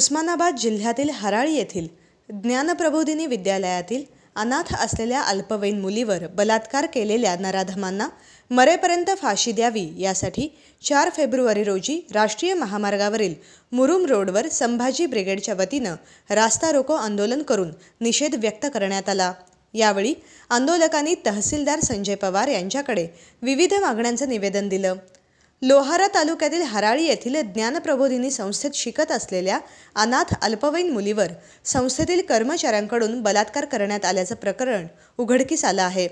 उस्मानाबाद जिल्ह्यातील हराळी येथील ज्ञानप्रबोधिनी विद्यालयातील अनाथ असलेल्या अल्पवयीन मुलीवर बलात्कार केलेल्या नराधमांना मरेपर्यंत फाशी द्यावी यासाठी चार फेब्रुवारी रोजी राष्ट्रीय महामार्गावरील मुरुम रोडवर संभाजी ब्रिगेडच्या वतीनं रास्ता रोको आंदोलन करून निषेध व्यक्त करण्यात आला. यावेळी आंदोलकांनी तहसीलदार संजय पवार यांच्याकडे विविध मागण्यांचं निवेदन दिलं. लोहारा तालुक्यातील हराळी येथील ज्ञानप्रबोधिनी संस्थेत शिकत असलेल्या अनाथ अल्पवयीन मुलीवर संस्थेतील कर्मचाऱ्यांकडून बलात्कार करण्यात आल्याचं प्रकरण उघडकीस आलं आहे.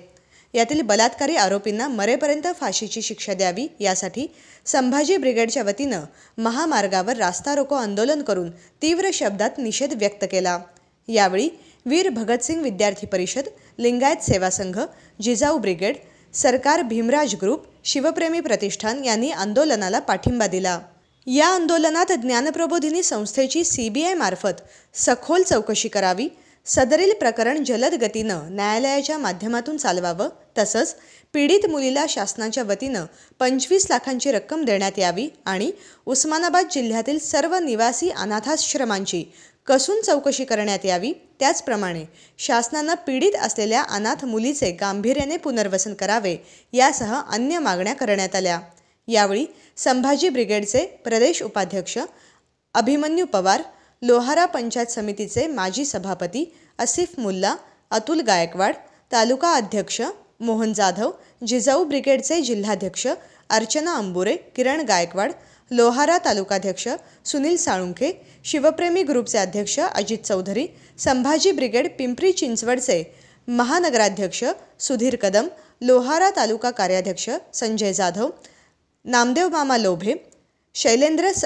यातील बलात्कारी आरोपींना मरेपर्यंत फाशीची शिक्षा द्यावी यासाठी संभाजी ब्रिगेडच्या वतीनं महामार्गावर रास्ता रोको आंदोलन करून तीव्र शब्दात निषेध व्यक्त केला. यावेळी वीर भगतसिंग विद्यार्थी परिषद लिंगायत सेवा संघ जिजाऊ ब्रिगेड सरकार भीमराज ग्रुप शिवप्रेमी प्रतिष्ठान यांनी आंदोलनाला पाठिंबा दिला. या आंदोलनात ज्ञानप्रबोधिनी संस्थेची सी बी आयमार्फत सखोल चौकशी करावी सदरील प्रकरण जलद गतीनं न्यायालयाच्या माध्यमातून चालवावं तसंच पीडित मुलीला शासनाच्या वतीनं पंचवीस लाखांची रक्कम देण्यात यावी आणि उस्मानाबाद जिल्ह्यातील सर्व निवासी अनाथाश्रमांची कसून चौकशी करण्यात यावी? त्याचप्रमाणे शासनानं पीडित असलेल्या अनाथ मुलीचे गांभीर्याने पुनर्वसन करावे यासह अन्य मागण्या करण्यात आल्या. यावेळी संभाजी ब्रिगेडचे प्रदेश उपाध्यक्ष अभिमन्यू पवार लोहारा पंचायत समितीचे माजी सभापती असिफ मुल्ला अतुल गायकवाड तालुका अध्यक्ष मोहन जाधव जिजाऊ ब्रिगेडचे जिल्हाध्यक्ष अर्चना अंबुरे किरण गायकवाड लोहारा तालुकाध्यक्ष सुनील साळुंखे शिवप्रेमी ग्रुपचे अध्यक्ष अजित चौधरी संभाजी ब्रिगेड पिंपरी चिंचवडचे महानगराध्यक्ष सुधीर कदम लोहारा तालुका कार्याध्यक्ष संजय जाधव नामदेव मामा लोभे शैलेंद्र स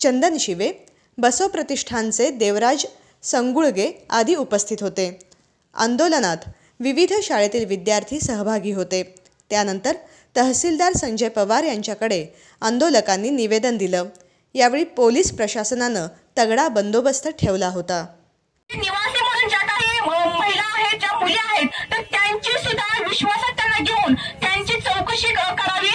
चंदन शिवे बसव प्रतिष्ठानचे देवराज संगुळगे आदी उपस्थित होते. आंदोलनात विविध शाळेतील विद्यार्थी सहभागी होते. त्यानंतर तहसीलदार संजय पवार यांच्याकडे आंदोलकांनी निवेदन दिलं. यावेळी पोलीस प्रशासनानं तगडा बंदोबस्त ठेवला होता. निवासी म्हणून ज्या काही महिला आहेत ज्या मुली आहेत तर त्यांची सुद्धा विश्वासात त्यांना घेऊन त्यांची चौकशी करावी.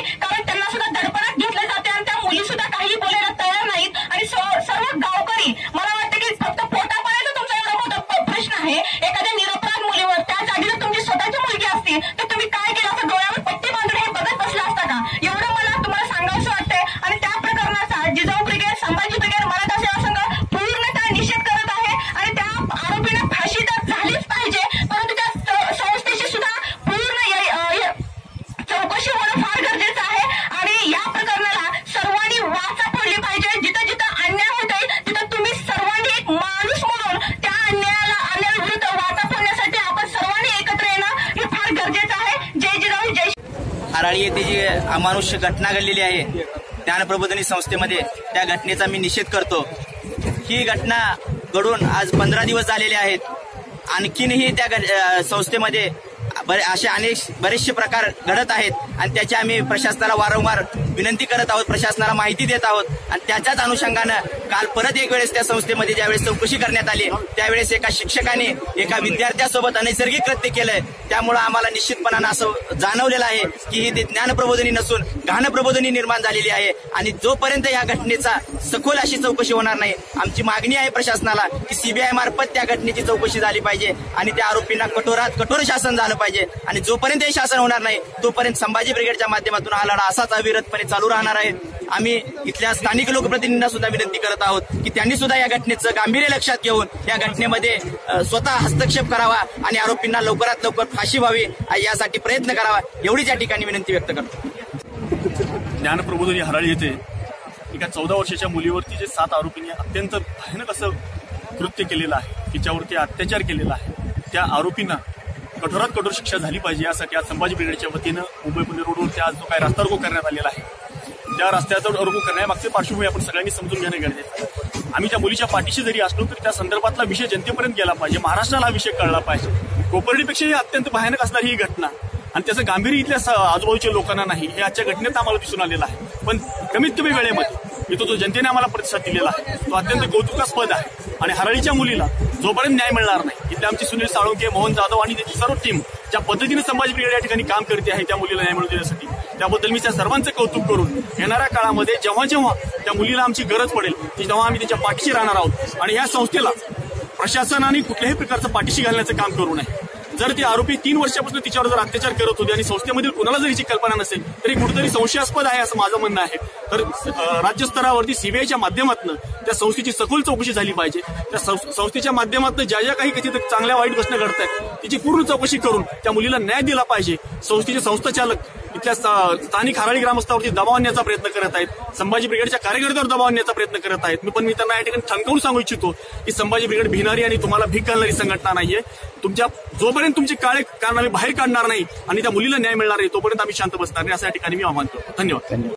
अमानुष्य घटना घडलेली आहे. ज्ञानप्रबोधनी संस्थेमध्ये त्या घटनेचा मी निषेध करतो. ही घटना घडून आज पंधरा दिवस झालेले आहेत. आणखीनही त्या संस्थेमध्ये असे अनेक बरेचसे प्रकार घडत आहेत आणि त्याची आम्ही प्रशासनाला वारंवार विनंती करत आहोत प्रशासनाला माहिती देत आहोत. आणि त्याच्याच अनुषंगानं काल परत एक वेळेस त्या संस्थेमध्ये ज्यावेळेस चौकशी करण्यात आली त्यावेळेस एका शिक्षकाने एका विद्यार्थ्यासोबत अनैसर्गिक कृत्य केलंय. त्यामुळं आम्हाला निश्चितपणानं असं जाणवलेलं आहे की ही ज्ञान प्रबोधनी नसून घाणप्रबोधिनी निर्माण झालेली आहे आणि जोपर्यंत या घटनेचा सखोल अशी चौकशी होणार नाही आमची मागणी आहे प्रशासनाला की सीबीआय मार्फत त्या घटनेची चौकशी झाली पाहिजे आणि त्या आरोपींना कठोरात कठोर शासन झालं पाहिजे. आणि जोपर्यंत हे शासन होणार नाही तोपर्यंत संभाजी ब्रिगेडच्या माध्यमातून हा लढा असाच अविरतपणे चालू राहणार आहे. आम्ही इथल्या स्थानिक लोकप्रतिनिधींना सुद्धा विनंती करत आहोत की त्यांनी सुद्धा या घटनेचं गांभीर्य लक्षात घेऊन या घटनेमध्ये स्वतः हस्तक्षेप करावा आणि आरोपींना लवकरात लवकर फाशी व्हावी यासाठी प्रयत्न करावा एवढीच या ठिकाणी विनंती व्यक्त करतो. ज्ञानप्रबोधनी हराळी येथे एका चौदा वर्षाच्या मुलीवरती जे सात आरोपींनी अत्यंत भयानक असं कृत्य केलेलं आहे तिच्यावरती अत्याचार केलेला आहे त्या आरोपींना कठोरात कठोर शिक्षा झाली पाहिजे यासाठी आज संभाजी ब्रिगेडच्या वतीनं मुंबई पुणे रोडवरती आज जो काय रस्ता रोको करण्यात आलेला आहे त्या रस्त्याचा रोको करण्यामागची पार्श्वभूमी आपण सगळ्यांनी समजून घेणं गरजेचं आहे. आम्ही त्या मुलीच्या पाठीशी जरी असलो तरी त्या संदर्भातला विषय जनतेपर्यंत गेला पाहिजे. महाराष्ट्राला हा विषय कळला पाहिजे. कोपर्डीपेक्षा ही अत्यंत भयानक असणारी ही घटना. आणि त्याचं गांभीर्य इथल्या स- आजूबाजूच्या लोकांना नाही. हे आजच्या घटनेत आम्हाला दिसून आलेलं आहे. पण कमीत कमी वेळेमध्ये इथं जो जनतेने आम्हाला प्रतिसाद दिलेला आहे तो अत्यंत कौतुकास्पद आहे. आणि हरळीच्या मुलीला जोपर्यंत न्याय मिळणार नाही इथले आमचे सुनील साळुंके मोहन जाधव आणि त्याची सर्व टीम ज्या पद्धतीने संभाजी ब्रिगेड या ठिकाणी काम करते आहे त्या मुलीला न्याय मिळून देण्यासाठी त्याबद्दल मी त्या सर्वांचं कौतुक करून येणाऱ्या काळामध्ये जेव्हा जेव्हा त्या मुलीला आमची गरज पडेल तेव्हा आम्ही तिच्या पाठीशी राहणार आहोत. आणि या संस्थेला प्रशासनाने कुठल्याही प्रकारचं पाठीशी घालण्याचं काम करू नये. जर ती आरोपी तीन वर्षापासून तिच्यावर जर अत्याचार करत होते आणि संस्थेमधील कुणाला जर हिची कल्पना नसेल तरी कुठेतरी संशयास्पद आहे असं माझं म्हणणं आहे. तर राज्यस्तरावरती सीबीआयच्या माध्यमातून त्या संस्थेची सखोल चौकशी झाली पाहिजे. त्या सं- संस्थेच्या माध्यमातून ज्या ज्या काही कथित चांगल्या वाईट गोष्टी घडत आहेत तिची पूर्ण चौकशी करून त्या मुलीला न्याय दिला पाहिजे. संस्थेचे संस्थाचालक इथल्या स्थानिक हराळी ग्रामस्थावरती दबाव आणण्याचा प्रयत्न करत आहेत. संभाजी ब्रिगेडच्या कार्यकर्त्यावर दबाव आणण्याचा प्रयत्न करत आहेत. मी पण मी त्यांना या ठिकाणी ठणकावून सांगू इच्छितो की संभाजी ब्रिगेड भिनारी आणि तुम्हाला भीक घालणारी संघटना नाहीये. तुमच्या जोपर्यंत तुमचे काळे आम्ही बाहेर काढणार नाही आणि त्या मुलीला न्याय मिळणार नाही तोपर्यंत आम्ही शांत बसणार नाही असं या ठिकाणी मी आव्हान करतो. धन्यवाद.